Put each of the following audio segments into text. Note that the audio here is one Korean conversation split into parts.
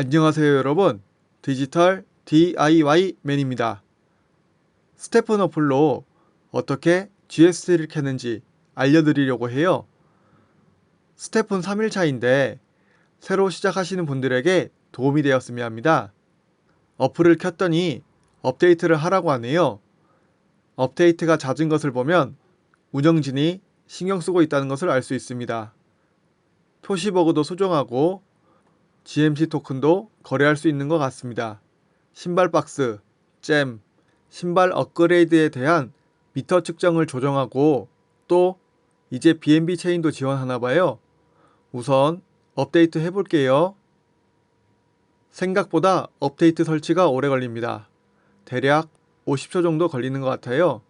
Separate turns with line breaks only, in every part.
안녕하세요 여러분. 디지털 DIY맨입니다. 스테픈 어플로 어떻게 GST를 켜는지 알려드리려고 해요. 스테픈 3일차인데 새로 시작하시는 분들에게 도움이 되었으면 합니다. 어플을 켰더니 업데이트를 하라고 하네요. 업데이트가 잦은 것을 보면 운영진이 신경 쓰고 있다는 것을 알 수 있습니다. 표시버그도 수정하고 GMC 토큰도 거래할 수 있는 것 같습니다. 신발 박스, 잼, 신발 업그레이드에 대한 미터 측정을 조정하고 또 이제 BNB 체인도 지원하나 봐요. 우선 업데이트 해볼게요. 생각보다 업데이트 설치가 오래 걸립니다. 대략 50초 정도 걸리는 것 같아요.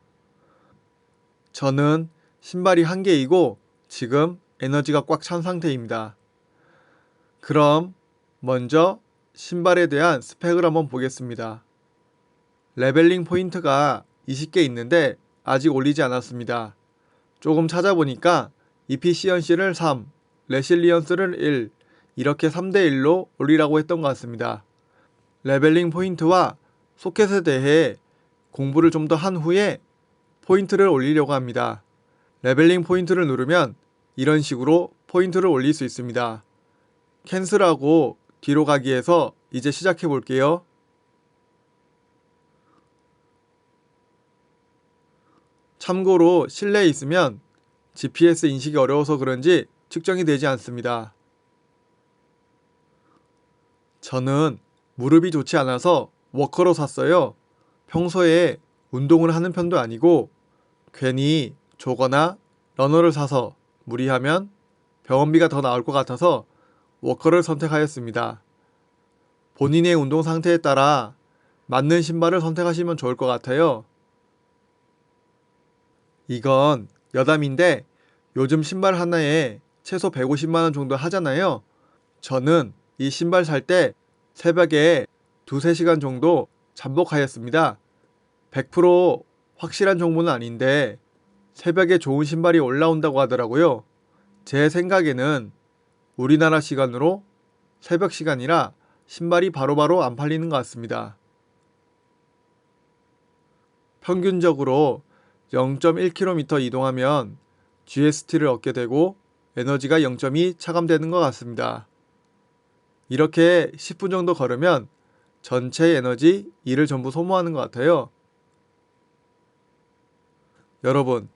저는 신발이 한 개이고 지금 에너지가 꽉 찬 상태입니다. 그럼 먼저 신발에 대한 스펙을 한번 보겠습니다. 레벨링 포인트가 20개 있는데 아직 올리지 않았습니다. 조금 찾아보니까 이피시언시를 3, 레실리언스를 1 이렇게 3대1로 올리라고 했던 것 같습니다. 레벨링 포인트와 소켓에 대해 공부를 좀 더 한 후에 포인트를 올리려고 합니다. 레벨링 포인트를 누르면 이런 식으로 포인트를 올릴 수 있습니다. 캔슬하고 뒤로 가기에서 이제 시작해 볼게요. 참고로 실내에 있으면 GPS 인식이 어려워서 그런지 측정이 되지 않습니다. 저는 무릎이 좋지 않아서 워커로 샀어요. 평소에 운동을 하는 편도 아니고 괜히 조거나 러너를 사서 무리하면 병원비가 더 나올 것 같아서 워커를 선택하였습니다. 본인의 운동 상태에 따라 맞는 신발을 선택하시면 좋을 것 같아요. 이건 여담인데 요즘 신발 하나에 최소 150만원 정도 하잖아요. 저는 이 신발 살 때 새벽에 두세 시간 정도 잠복하였습니다. 100% 확실한 정보는 아닌데 새벽에 좋은 신발이 올라온다고 하더라고요. 제 생각에는 우리나라 시간으로 새벽 시간이라 신발이 바로바로 안 팔리는 것 같습니다. 평균적으로 0.1km 이동하면 GST를 얻게 되고 에너지가 0.2 차감되는 것 같습니다. 이렇게 10분 정도 걸으면 전체 에너지 2를 전부 소모하는 것 같아요. 여러분,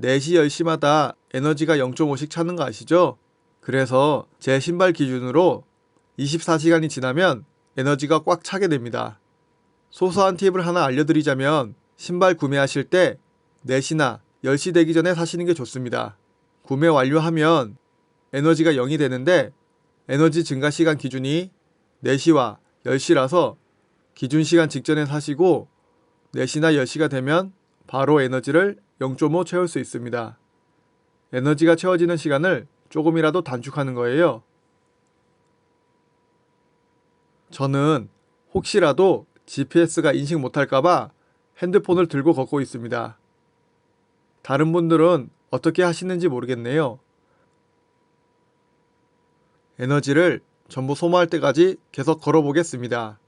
4시 10시마다 에너지가 0.5씩 차는 거 아시죠? 그래서 제 신발 기준으로 24시간이 지나면 에너지가 꽉 차게 됩니다. 소소한 팁을 하나 알려드리자면 신발 구매하실 때 4시나 10시 되기 전에 사시는 게 좋습니다. 구매 완료하면 에너지가 0이 되는데 에너지 증가 시간 기준이 4시와 10시라서 기준 시간 직전에 사시고 4시나 10시가 되면 바로 에너지를 0.5 채울 수 있습니다. 에너지가 채워지는 시간을 조금이라도 단축하는 거예요. 저는 혹시라도 GPS가 인식 못할까봐 핸드폰을 들고 걷고 있습니다. 다른 분들은 어떻게 하시는지 모르겠네요. 에너지를 전부 소모할 때까지 계속 걸어보겠습니다.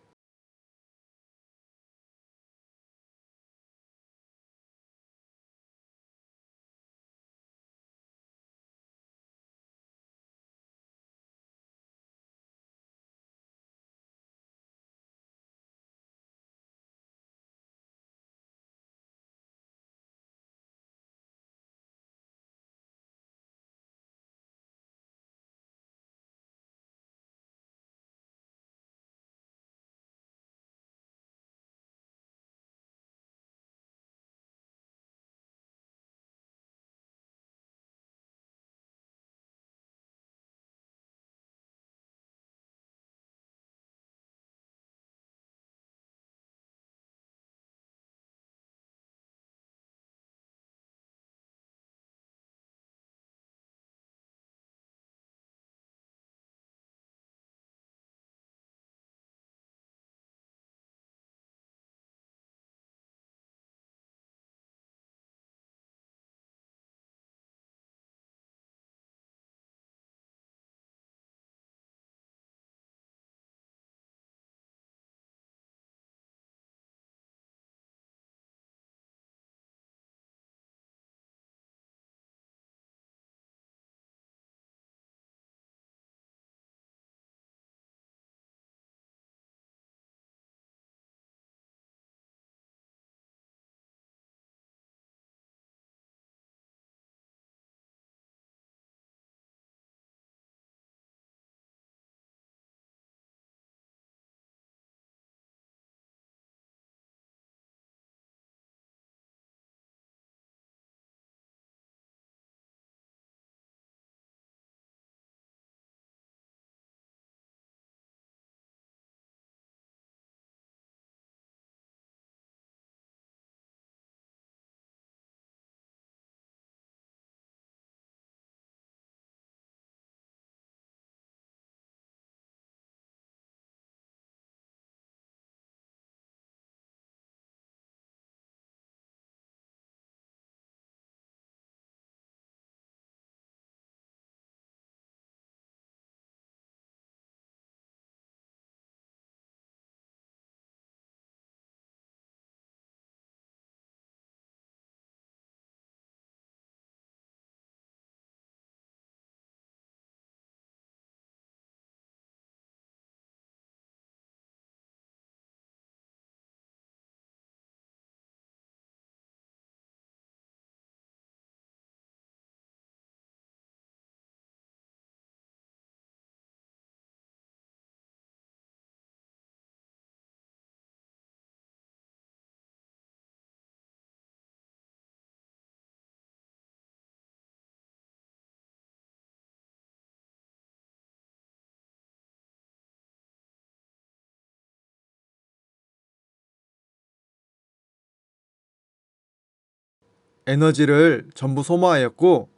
에너지를 전부 소모하였고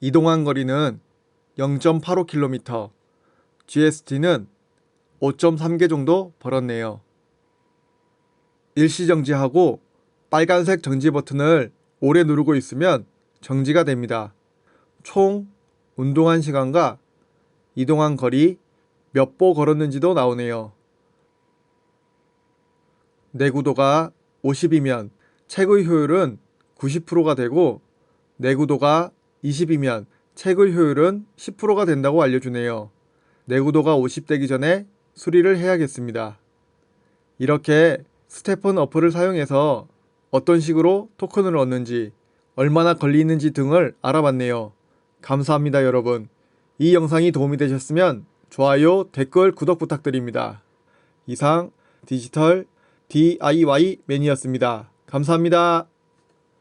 이동한 거리는 0.85km, GST는 5.3개 정도 벌었네요. 일시 정지하고 빨간색 정지 버튼을 오래 누르고 있으면 정지가 됩니다. 총 운동한 시간과 이동한 거리 몇 보 걸었는지도 나오네요. 내구도가 50이면 체의 효율은 90%가 되고 내구도가 20이면 체의 효율은 10%가 된다고 알려주네요. 내구도가 50 되기 전에 수리를 해야겠습니다. 이렇게 스테픈 어플을 사용해서 어떤 식으로 토큰을 얻는지 얼마나 걸리는지 등을 알아봤네요. 감사합니다 여러분. 이 영상이 도움이 되셨으면 좋아요, 댓글, 구독 부탁드립니다. 이상 디지털 DIY 맨이었습니다. 감사합니다.